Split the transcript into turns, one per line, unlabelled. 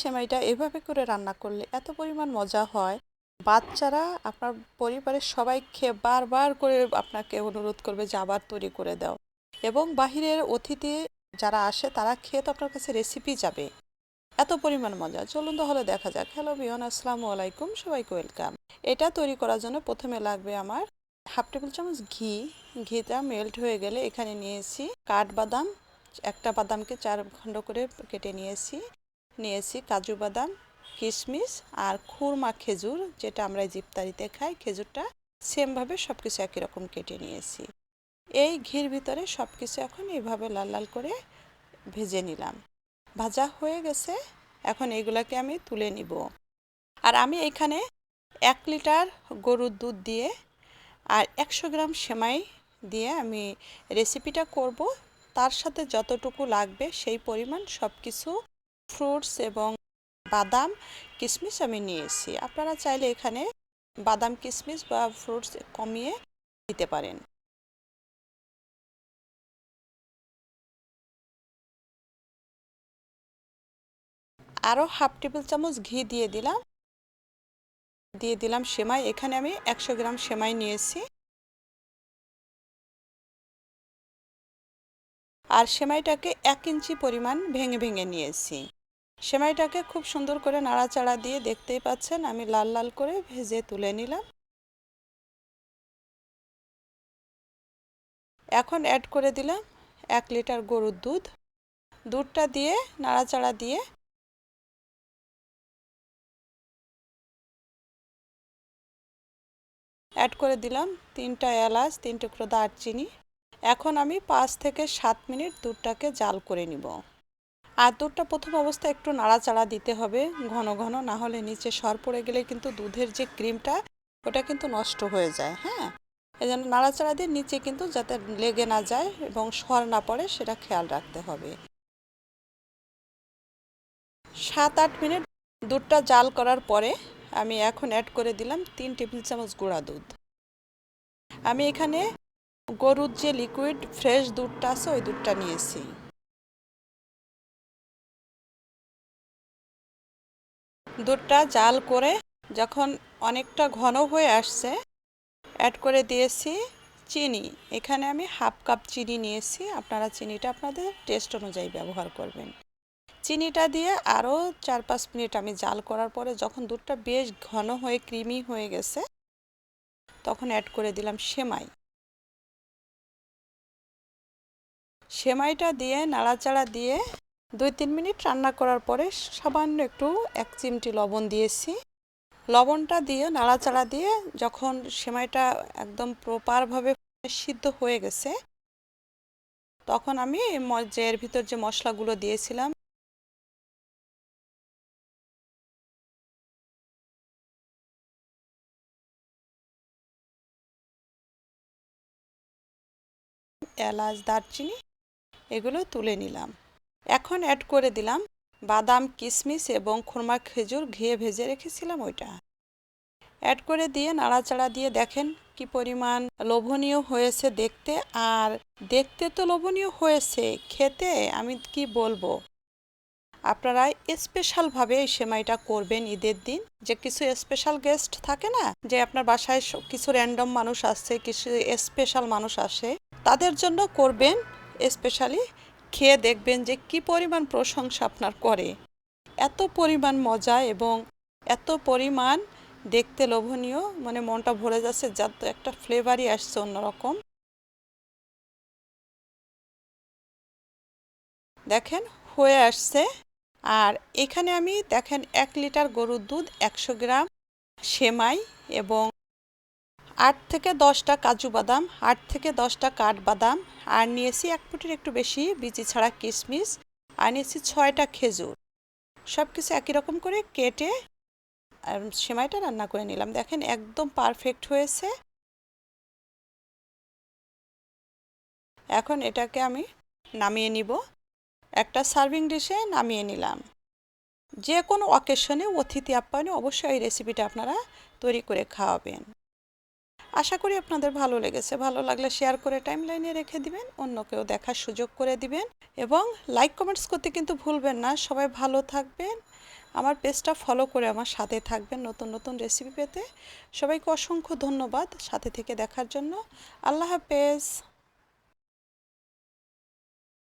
সেমাইটা এভাবে করে রান্না করলে এত পরিমাণ মজা হয়। বাচ্চারা আপনার পরিবারের সবাই খেয়ে বারবার করে আপনাকে অনুরোধ করবে যে আবার তৈরি করে দাও। এবং বাহিরের অতিথি যারা আসে তারা খেয়ে তো আপনার কাছে রেসিপি যাবে। এত পরিমাণ মজা। চলুন তাহলে দেখা যাক। হ্যালো বিয়ন আসসালামু আলাইকুম। সবাইকে ওয়েলকাম এটা তৈরি করার জন্য প্রথমে লাগবে আমার হাফ টেবিল চামচ ঘি। ঘিটা মেল্ট হয়ে গেলে এখানে নিয়েছি কাঠবাদাম। একটা বাদামকে চার খণ্ড করে কেটে নিয়েছি। নিয়েছি কাজু বাদাম, কিশমিশ আর খুরমা খেজুর, যেটা আমরা জিপ্তারিতে খাই। খেজুরটা সেমভাবে সব কিছু একই রকম কেটে নিয়েছি। এই ঘির ভিতরে সব কিছু এখন এইভাবে লাল লাল করে ভেজে নিলাম। ভাজা হয়ে গেছে। এখন এইগুলাকে আমি তুলে নিব। আর আমি এখানে এক লিটার গরুর দুধ দিয়ে আর একশো গ্রাম সেমাই দিয়ে আমি রেসিপিটা করব। তার সাথে যতটুকু লাগবে সেই পরিমাণ সব কিছু ফ্রুটস এবং বাদাম কিশমিশ আমি নিয়েছি। আপনারা চাইলে এখানে বাদাম কিশমিশ বা ফ্রুটস কমিয়ে দিতে পারেন। আরও হাফ টেবিল চামচ ঘি দিয়ে দিলাম। দিয়ে দিলাম সেমাই। এখানে আমি একশো গ্রাম সেমাই নিয়েছি। আর সেমাইটাকে এক ইঞ্চি পরিমাণ ভেঙে ভেঙে নিয়েছি। সেমাইটাকে খুব সুন্দর করে নাড়াচাড়া দিয়ে দেখতেই পাচ্ছেন, আমি লাল লাল করে ভেজে তুলে নিলাম। এখন অ্যাড করে দিলাম এক লিটার গরুর দুধ। দুধটা দিয়ে নাড়াচাড়া দিয়ে অ্যাড করে দিলাম তিনটা এলাচ, তিন টুকরো দারচিনি। এখন আমি পাঁচ থেকে সাত মিনিট দুধটাকে জাল করে নিব। আর দুধটা প্রথম অবস্থায় একটু নাড়াচাড়া দিতে হবে, ঘন ঘন, না হলে নিচে সর পড়ে গেলে কিন্তু দুধের যে ক্রিমটা, ওটা কিন্তু নষ্ট হয়ে যায় হ্যাঁ? এই জন্য নাড়াচাড়া দিয়ে নিচে কিন্তু যাতে লেগে না যায় এবং সর না পড়ে সেটা খেয়াল রাখতে হবে। সাত আট মিনিট দুধটা জাল করার পরে আমি এখন অ্যাড করে দিলাম তিন টেবিল চামচ গুঁড়া দুধ। আমি এখানে গরুর যে লিকুইড ফ্রেশ দুধটা আছে, ওই দুধটা নিয়েছি। দুধটা জাল করে যখন অনেকটা ঘন হয়ে আসছে অ্যাড করে দিয়েছি চিনি। এখানে আমি হাফ কাপ চিনি নিয়েছি। আপনারা চিনিটা আপনাদের টেস্ট অনুযায়ী ব্যবহার করবেন। চিনিটা দিয়ে আরও চার পাঁচ মিনিট আমি জাল করার পরে যখন দুধটা বেশ ঘন হয়ে ক্রিমি হয়ে গেছে, তখন অ্যাড করে দিলাম সেমাই। সেমাইটা দিয়ে, নাড়াচাড়া দিয়ে দুই তিন মিনিট রান্না করার পরে সামান্য একটু এক চিমটি লবণ দিয়েছি। লবণটা দিয়ে, নাড়াচাড়া দিয়ে যখন সেমাইটা একদম প্রপারভাবে সিদ্ধ হয়ে গেছে, তখন আমি যে এর ভিতর যে মশলাগুলো দিয়েছিলাম এলাচ, দারচিনি এগুলো তুলে নিলাম। এখন অ্যাড করে দিলাম বাদাম কিশমিশ এবং খুরমা খেজুর ঘিয়ে ভেজে রেখেছিলাম ওইটা। অ্যাড করে দিয়ে নাড়াচাড়া দিয়ে দেখেন কি পরিমাণ লোভনীয় হয়েছে দেখতে। আর দেখতে তো লোভনীয় হয়েছে, খেতে আমি কি বলব? আপনারা স্পেশালভাবে এই সেমাইটা করবেন ঈদের দিন। যে কিছু স্পেশাল গেস্ট থাকে না, যে আপনার বাসায় কিছু র্যান্ডম মানুষ আসছে কিছু স্পেশাল মানুষ আসে, তাদের জন্য করবেন স্পেশালি খেয়ে দেখবেন যে কি পরিমাণ প্রশংসা আপনার করে। এত পরিমাণ মজা এবং এত পরিমাণ দেখতে লোভনীয় মানে মনটা ভরে যাচ্ছে, যার তো একটা ফ্লেভারই আসছে অন্যরকম। দেখেন, হয়ে আসছে। আর এখানে আমি, দেখেন, এক লিটার গরুর দুধ, একশো গ্রাম সেমাই এবং আট থেকে দশটা কাজু বাদাম, আট থেকে দশটা কাঠবাদাম আর নিয়েছি এক ফুটের একটু বেশি বিচি ছাড়া কিশমিশ, আর নিয়েছি ছয়টা খেজুর। সব কিছু একই রকম করে কেটে সেমাইটা রান্না করে নিলাম। দেখেন একদম পারফেক্ট হয়েছে। এখন এটাকে আমি নামিয়ে নিব। একটা সার্ভিং ডিশে নামিয়ে নিলাম। যে কোনো অকেশনে অতিথি আপ্যায়নে অবশ্যই এই রেসিপিটা আপনারা তৈরি করে খাওয়াবেন। আশা করি আপনাদের ভালো লেগেছে। ভালো লাগলে শেয়ার করে টাইম লাইনে রেখে দিবেন, অন্যকেও দেখার সুযোগ করে দিবেন এবং লাইক কমেন্টস করতে কিন্তু ভুলবেন না। সবাই ভালো থাকবেন, আমার পেজটা ফলো করে আমার সাথে থাকবেন নতুন নতুন রেসিপি পেতে। সবাইকে অসংখ্য ধন্যবাদ সাথে থেকে দেখার জন্য। আল্লাহ হাফেজ।